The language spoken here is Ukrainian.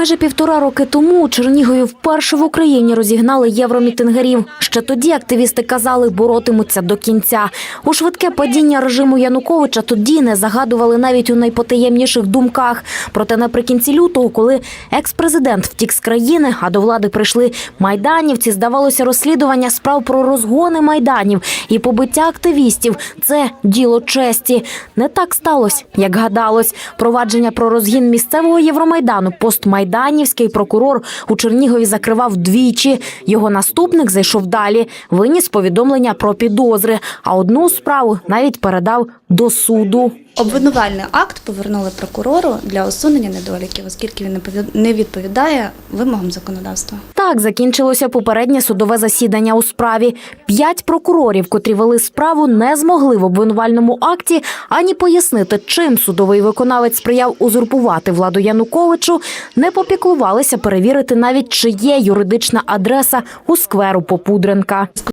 Майже півтора роки тому у Чернігові вперше в Україні розігнали євромітингарів. Ще тоді активісти казали, боротимуться до кінця. У швидке падіння режиму Януковича тоді не загадували навіть у найпотаємніших думках. Проте наприкінці лютого, коли екс-президент втік з країни, а до влади прийшли майданівці, здавалося, розслідування справ про розгони майданів і побиття активістів це діло честі. Не так сталося, як гадалось. Провадження про розгін місцевого Євромайдану постмайданівський прокурор у Чернігові закривав двічі. Його наступник зайшов далі, виніс повідомлення про підозри, а одну справу навіть передав до суду. Обвинувальний акт повернули прокурору для усунення недоліків, оскільки він не відповідає вимогам законодавства. Так закінчилося попереднє судове засідання у справі. П'ять прокурорів, котрі вели справу, не змогли в обвинувальному акті ані пояснити, чим судовий виконавець сприяв узурпувати владу Януковичу, не попіклувалися перевірити навіть чи є юридична адреса у скверу Попудренка.